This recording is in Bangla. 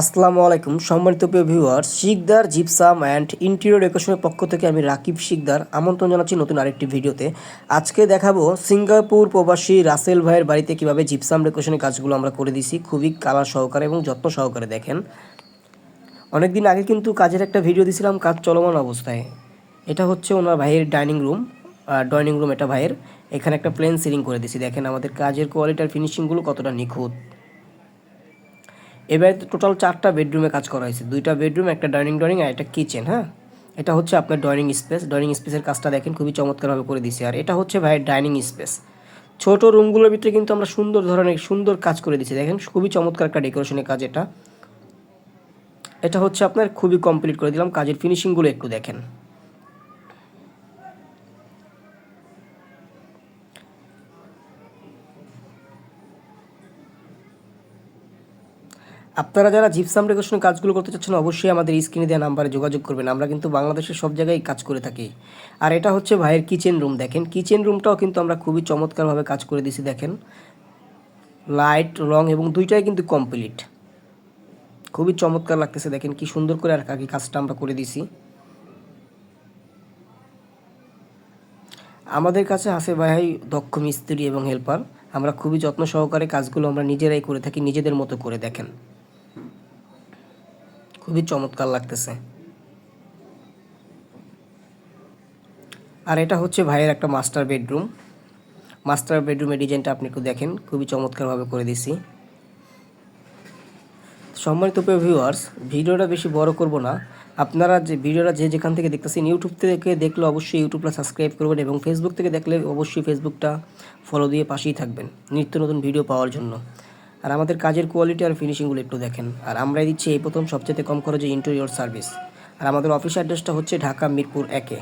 আসসালামু আলাইকুম। সম্মানিত প্রিয় viewers Sikdar, gypsum and interior ডেকোরেশনের পক্ষ থেকে আমি রাকিব শিকদার। আমন্ত্রণ জানাচ্ছি নতুন আরেকটি ভিডিওতে। আজকে দেখাবো সিঙ্গাপুর প্রবাসী রাসেল ভাইয়ের বাড়িতে কীভাবে জিপসাম ডেকোরেশনের কাজগুলো আমরা করে দিছি খুবই কালার সহকারে এবং যত্ন সহকারে দেখেন। অনেকদিন আগে কিন্তু কাজের একটা ভিডিও দিছিলাম কাজ চলমান অবস্থায়। এটা হচ্ছে ওনার ভাইয়ের ডাইনিং রুম ডাইনিং রুম এটা ভাইয়ের। এখানে একটা প্লেন সিলিং করে দিছি দেখেন আমাদের কাজের কোয়ালিটি আর ফিনিশিংগুলো কতটা নিখুঁত। এবার টোটাল চারটা বেডরুমে কাজ করা হয়েছে। দুইটা বেডরুম একটা ডাইনিং ড্রয়িং আর একটা কিচেন হ্যাঁ? এটা হচ্ছে আপনার ডাইনিং স্পেস ডাইনিং স্পেসের কাজটা দেখেন, খুবই চমৎকারভাবে করে দিছি আর এটা হচ্ছে ভাই ডাইনিং স্পেস ছোট রুমগুলোর ভিতরে কিন্তু আমরা সুন্দর ধরনের, সুন্দর কাজ করে দিচ্ছি দেখেন, খুবই চমৎকার একটা ডেকোরেশনের কাজ এটা। এটা হচ্ছে আপনার খুবই কমপ্লিট করে দিলাম। কাজের ফিনিশিংগুলো একটু দেখেন। আপনারা যারা জিপসাম ডেকোরেশনের কাজগুলো করতে চাচ্ছেন, অবশ্যই আমাদের স্ক্রিনে দেওয়া নাম্বারে যোগাযোগ করবেন। আমরা কিন্তু বাংলাদেশের সব জায়গায় কাজ করে থাকি। আর এটা হচ্ছে ভাইয়ের কিচেন রুম দেখেন। কিচেন রুমটাও কিন্তু আমরা খুবই চমৎকারভাবে কাজ করে দিছি দেখেন। লাইট রং এবং দুইটাই কিন্তু কমপ্লিট খুবই চমৎকার লাগতেছে, দেখেন কি সুন্দর করে আর কি কাজটা আমরা করে দিছি আমাদের কাছে আছে ভাই দক্ষ মিস্ত্রি এবং হেল্পার আমরা খুবই যত্ন সহকারে কাজগুলো আমরা নিজেরাই করে থাকি, নিজেদের মতো করে, দেখেন। খুবই চমৎকার লাগতেছে। আর এটা হচ্ছে ভাইয়ের একটা মাস্টার বেডরুম মাস্টার বেডরুমের ডিজাইনটা আপনি একটু দেখেন, খুবই চমৎকারভাবে করে দিছি সম্মানিত প্রিয় ভিউয়ার্স ভিডিওটা বেশি বড় করব না। আপনারা যে ভিডিওটা যে যেখান থেকে দেখতেছেন ইউটিউব থেকে দেখলে অবশ্যই ইউটিউবটা সাবস্ক্রাইব করবেন এবং ফেসবুক থেকে দেখলে অবশ্যই ফেসবুকটা ফলো দিয়ে পাশেই থাকবেন। নিত্য নতুন ভিডিও পাওয়ার জন্য। আর আমাদের কাজের কোয়ালিটি আর ফিনিশিংগুলো একটু দেখেন। আর আমরাই দিচ্ছি এই প্রথম সবচেয়ে কম খরচে ইন্টেরিয়র সার্ভিস আর আমাদের অফিস অ্যাড্রেসটা হচ্ছে ঢাকা মিরপুর একে।